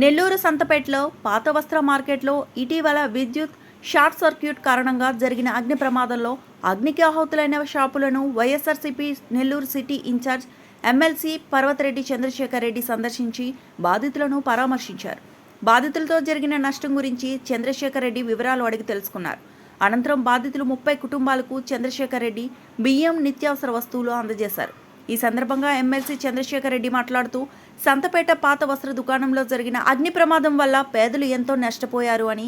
నెల్లూరు సంతపేటలో పాత వస్త్ర మార్కెట్లో ఇటీవల విద్యుత్ షార్ట్ సర్క్యూట్ కారణంగా జరిగిన అగ్ని ప్రమాదంలో అగ్నికి ఆహుతులైన షాపులను YSRCP Nellore city in-charge MLC Parvathareddy Chandrasekhar Reddy సందర్శించి బాధితులను పరామర్శించారు. బాధితులతో జరిగిన నష్టం గురించి చంద్రశేఖర్ రెడ్డి వివరాలు అడిగి తెలుసుకున్నారు. అనంతరం బాధితులు ముప్పై కుటుంబాలకు చంద్రశేఖర్ రెడ్డి బియ్యం నిత్యావసర వస్తువులు అందజేశారు. ఈ సందర్భంగా ఎమ్మెల్సీ చంద్రశేఖర్ రెడ్డి మాట్లాడుతూ సంతపేట పాత వస్త్ర దుకాణంలో జరిగిన అగ్ని ప్రమాదం వల్ల పేదలు ఎంతో నష్టపోయారు అని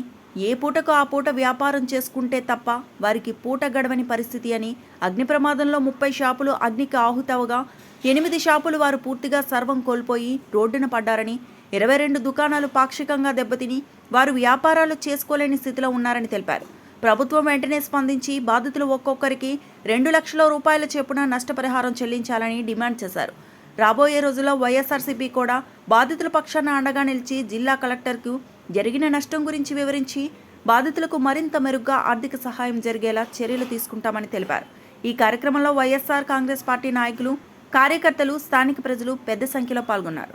ఏ పూటకు ఆ పూట వ్యాపారం చేసుకుంటే తప్ప వారికి పూట గడవని పరిస్థితి అని అగ్ని ప్రమాదంలో ముప్పై షాపులు అగ్నికి ఆహుతవగా ఎనిమిది షాపులు వారు పూర్తిగా సర్వం కోల్పోయి రోడ్డున పడ్డారని ఇరవై రెండు దుకాణాలు పాక్షికంగా దెబ్బతిని వారు వ్యాపారాలు చేసుకోలేని స్థితిలో ఉన్నారని తెలిపారు. ప్రభుత్వం వెంటనే స్పందించి బాధితులు ఒక్కొక్కరికి రెండు లక్షల రూపాయల చొప్పున నష్టపరిహారం చెల్లించాలని డిమాండ్ చేశారు. రాబోయే రోజుల్లో వైఎస్ఆర్సీపీ కూడా బాధితుల పక్షాన అండగా నిలిచి జిల్లా కలెక్టర్కు జరిగిన నష్టం గురించి వివరించి బాధితులకు మరింత మెరుగ్గా ఆర్థిక సహాయం జరిగేలా చర్యలు తీసుకుంటామని తెలిపారు. ఈ కార్యక్రమంలో వైఎస్ఆర్ కాంగ్రెస్ పార్టీ నాయకులు కార్యకర్తలు స్థానిక ప్రజలు పెద్ద సంఖ్యలో పాల్గొన్నారు.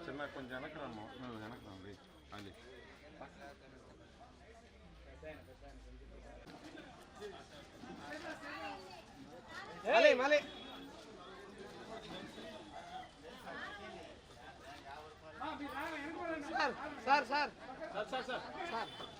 చిన్న కొంచెం వెనక్కి రమ్మ. నువ్వు వెనక్కి రండి. అది మళ్ళీ మళ్ళీ. Sir sir sir. ఏంట్రా ఆయన ఇయ్యాలి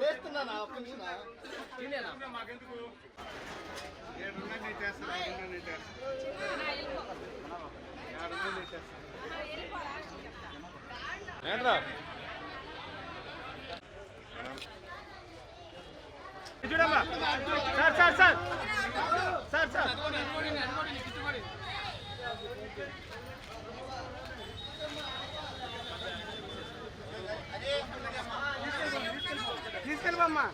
చేస్తున్నానా ఒక్క నిమిషం ఏంట్రా చూడమ్మా sir sir sir sir sir తీసుకెళ్ళమ్మా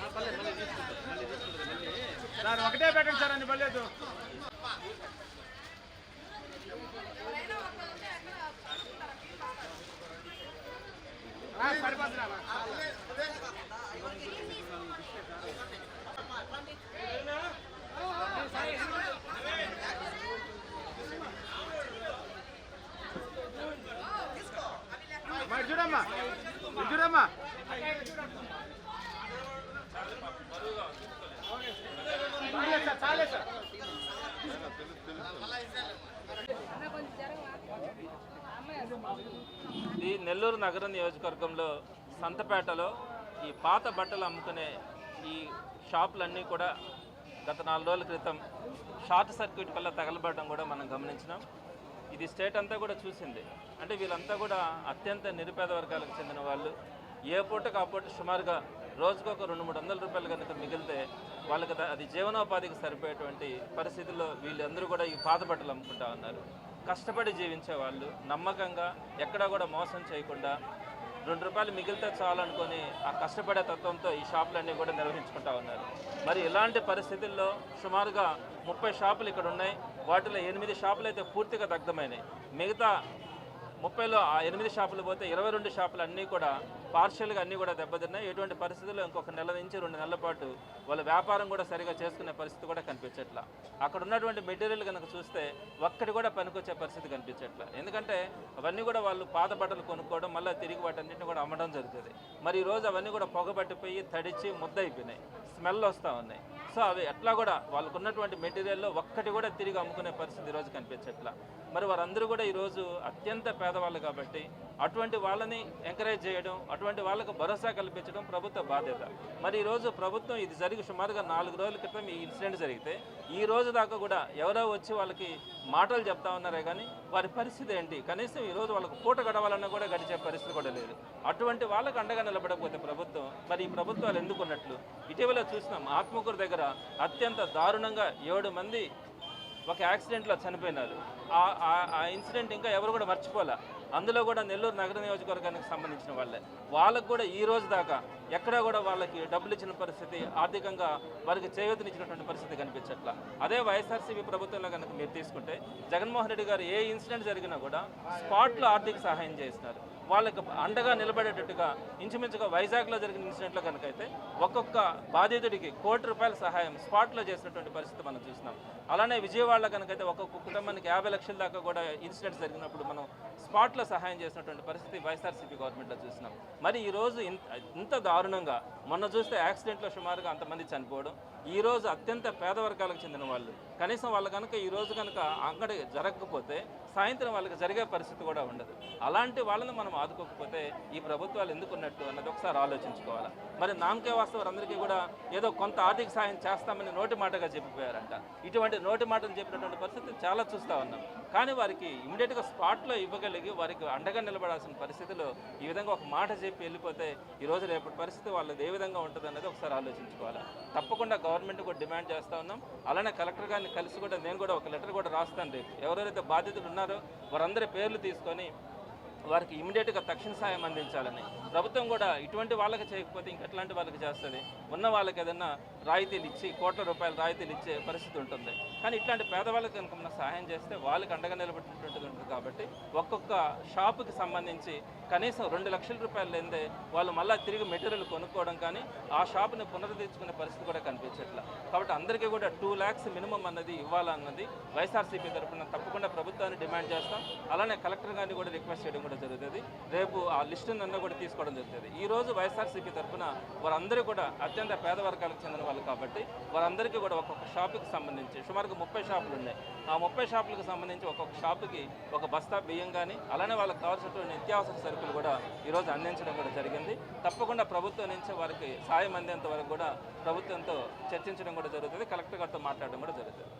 sir ఒకటే పెట్టండి సార్ అన్ని పర్లేదు. మరి చూడమ్మా. చూడమ్మా. ఈ నెల్లూరు నగర నియోజకవర్గంలో సంతపేటలో ఈ పాత బట్టలు అమ్ముకునే ఈ షాపులన్నీ కూడా గత నాలుగు రోజుల క్రితం షార్ట్ సర్క్యూట్ వల్ల తగలబడడం కూడా మనం గమనించినాం. ఇది స్టేట్ అంతా కూడా చూసింది. అంటే వీళ్ళంతా కూడా అత్యంత నిరుపేద వర్గాలకు చెందిన వాళ్ళు. ఏ పూటకు ఆ పూట సుమారుగా రోజుకు ఒక రెండు మూడు వందల రూపాయలు కనుక మిగిలితే వాళ్ళకి అది జీవనోపాధికి సరిపోయేటువంటి పరిస్థితుల్లో వీళ్ళందరూ కూడా ఈ పాత బట్టలు అమ్ముకుంటా ఉన్నారు. కష్టపడి జీవించే వాళ్ళు నమ్మకంగా ఎక్కడా కూడా మోసం చేయకుండా రెండు రూపాయలు మిగిలితే చాలనుకొని ఆ కష్టపడే తత్వంతో ఈ షాపులన్నీ కూడా నిర్వహించుకుంటా ఉన్నారు. మరి ఇలాంటి పరిస్థితుల్లో సుమారుగా ముప్పై షాపులు ఇక్కడ ఉన్నాయి. వాటిలో ఎనిమిది షాపులు అయితే పూర్తిగా దగ్ధమైనాయి. మిగతా ముప్పైలో ఆ ఎనిమిది షాపులు పోతే ఇరవై రెండు షాపులు అన్నీ కూడా పార్షియల్గా అన్నీ కూడా దెబ్బతిన్నాయి. ఎటువంటి పరిస్థితుల్లో ఇంకొక నెల నుంచి రెండు నెలల పాటు వాళ్ళ వ్యాపారం కూడా సరిగా చేసుకునే పరిస్థితి కూడా కనిపించట్లా. అక్కడ ఉన్నటువంటి మెటీరియల్ కనుక చూస్తే ఒక్కటి కూడా పనికొచ్చే పరిస్థితి కనిపించట్లా. ఎందుకంటే అవన్నీ కూడా వాళ్ళు పాత బట్టలు కొనుక్కోవడం మళ్ళీ తిరిగి వాటన్నింటిని కూడా అమ్మడం జరుగుతుంది. మరి ఈ రోజు అవన్నీ కూడా పొగబట్టిపోయి తడిచి ముద్ద అయిపోయినాయి స్మెల్ వస్తూ ఉన్నాయి. సో అవి ఎట్లా కూడా వాళ్ళకు ఉన్నటువంటి మెటీరియల్లో ఒక్కటి కూడా తిరిగి అమ్ముకునే పరిస్థితి ఈరోజు కనిపించట్లా. మరి వారందరూ కూడా ఈరోజు అత్యంత పేదవాళ్ళు కాబట్టి అటువంటి వాళ్ళని ఎంకరేజ్ చేయడం అటువంటి వాళ్ళకు భరోసా కల్పించడం ప్రభుత్వ బాధ్యత. మరి ఈరోజు ప్రభుత్వం ఇది జరిగి సుమారుగా నాలుగు రోజుల క్రితం ఈ ఇన్సిడెంట్ జరిగితే ఈ రోజు దాకా కూడా ఎవరో వచ్చి వాళ్ళకి మాటలు చెప్తా ఉన్నారే కానీ వారి పరిస్థితి ఏంటి? కనీసం ఈ రోజు వాళ్ళకు పూట గడవాలన్నా కూడా గడిచే పరిస్థితి కూడా లేదు. అటువంటి వాళ్ళకు అండగా నిలబడకపోతే ప్రభుత్వం మరి ఈ ప్రభుత్వాలు ఎందుకున్నట్లు? ఇటీవల చూసినాం ఆత్మకూరు దగ్గర అత్యంత దారుణంగా ఏడు మంది ఒక యాక్సిడెంట్లో చనిపోయినారు. ఆ- ఇన్సిడెంట్ ఇంకా ఎవరు కూడా మర్చిపోలే. అందులో కూడా నెల్లూరు నగర నియోజకవర్గానికి సంబంధించిన వాళ్ళే. వాళ్ళకు కూడా ఈ రోజు దాకా ఎక్కడా కూడా వాళ్ళకి డబ్బులు ఇచ్చిన పరిస్థితి ఆర్థికంగా వారికి చేయూతనిచ్చినటువంటి పరిస్థితి కనిపించట్లా. అదే వైఎస్ఆర్సీపీ ప్రభుత్వంలో కనుక మీరు తీసుకుంటే జగన్మోహన్ రెడ్డి గారు ఏ ఇన్సిడెంట్ జరిగినా కూడా స్పాట్లో ఆర్థిక సహాయం చేస్తున్నారు వాళ్ళకి అండగా నిలబడేటట్టుగా ఇంచుమించుగా వైజాగ్లో జరిగిన ఇన్సిడెంట్లో కనుక అయితే ఒక్కొక్క బాధితుడికి కోటి రూపాయల సహాయం స్పాట్లో చేసినటువంటి పరిస్థితి మనం చూసినాం అలానే విజయవాడలో కనుకైతే ఒక్కొక్క కుటుంబానికి యాభై లక్షల దాకా కూడా ఇన్సిడెంట్స్ జరిగినప్పుడు మనం స్పాట్లో సహాయం చేసినటువంటి పరిస్థితి వైఎస్ఆర్సీపీ గవర్నమెంట్లో చూసినాం మరి ఈ రోజు ఇంత ఇంత దారుణంగా మొన్న చూస్తే యాక్సిడెంట్లో సుమారుగా అంతమంది చనిపోవడం ఈ రోజు అత్యంత పేద వర్గాలకు చెందిన వాళ్ళు. కనీసం వాళ్ళు కనుక ఈరోజు కనుక అంగడి జరగకపోతే సాయంత్రం వాళ్ళకి జరిగే పరిస్థితి కూడా ఉండదు. అలాంటి వాళ్ళని మనం ఆదుకోకపోతే ఈ ప్రభుత్వాలు ఎందుకున్నట్టు అన్నది ఒకసారి ఆలోచించుకోవాలి? మరి నామకే వాస్తవారందరికీ కూడా ఏదో కొంత ఆర్థిక సాయం చేస్తామని నోటి మాటగా చెప్పిపోయారంట. ఇటువంటి నోటి మాటలు చెప్పినటువంటి పరిస్థితి చాలా చూస్తూ ఉన్నాం. కానీ వారికి ఇమీడియట్గా స్పాట్లో ఇవ్వగలిగి వారికి అండగా నిలబడాల్సిన పరిస్థితిలో ఈ విధంగా ఒక మాట చెప్పి వెళ్ళిపోతే ఈ రోజు రేపటి పరిస్థితి వాళ్ళది ఏ విధంగా ఉంటుంది అనేది ఒకసారి ఆలోచించుకోవాలి. తప్పకుండా గవర్నమెంట్ కూడా డిమాండ్ చేస్తూ ఉన్నాం. అలానే కలెక్టర్ గారిని కలిసి కూడా నేను కూడా ఒక లెటర్ కూడా రాస్తాను రేపు. ఎవరెవరైతే బాధితులు ఉన్నారో వారందరి పేర్లు తీసుకొని వారికి ఇమీడియట్గా తక్షణ సాయం అందించాలని. ప్రభుత్వం కూడా ఇటువంటి వాళ్ళకి చేయకపోతే ఇంకెట్లాంటి వాళ్ళకి చేస్తుంది. ఉన్న వాళ్ళకి ఏదైనా రాయితీలు ఇచ్చి కోట్ల రూపాయల రాయితీలు ఇచ్చే పరిస్థితి ఉంటుంది. కానీ ఇట్లాంటి పేదవాళ్ళకి కనుక మనం సహాయం చేస్తే వాళ్ళకి అండగా నిలబడినటువంటిది ఉంటుంది కాబట్టి ఒక్కొక్క షాపుకి సంబంధించి కనీసం రెండు లక్షల రూపాయలు లేదే వాళ్ళు మళ్ళీ తిరిగి మెటీరియల్ కొనుక్కోవడం కానీ ఆ షాప్ని పునరుద్ధరించుకునే పరిస్థితి కూడా కనిపించట్లా. కాబట్టి అందరికీ కూడా టూ ల్యాక్స్ మినిమం అన్నది ఇవ్వాలన్నది వైఎస్ఆర్సీపీ తరఫున తప్పకుండా ప్రభుత్వాన్ని డిమాండ్ చేస్తాం. అలానే కలెక్టర్ గారిని కూడా రిక్వెస్ట్ చేయడం తీసుకోవడం జరుగుతుంది. రేపు ఆ లిస్టు నన్ను కూడా తీసుకోవడం జరుగుతుంది. ఈ రోజు వైఎస్ఆర్సీపీ తరఫున వారందరూ కూడా అత్యంత పేద వర్గాలకు చెందిన వాళ్ళు కాబట్టి వారందరికీ కూడా ఒక్కొక్క షాపుకి సంబంధించి సుమారుగా ముప్పై షాపులు ఉన్నాయి. ఆ ముప్పై షాపులకు సంబంధించి ఒక్కొక్క షాపుకి ఒక బస్తా బియ్యం కానీ అలానే వాళ్ళకి కావాల్సినటువంటి నిత్యావసర సరుకులు కూడా ఈరోజు అందించడం కూడా జరిగింది. తప్పకుండా ప్రభుత్వం నుంచి వారికి సాయం అందేంత వరకు కూడా ప్రభుత్వంతో చర్చించడం కూడా జరుగుతుంది. కలెక్టర్ గారితో మాట్లాడడం కూడా జరుగుతుంది.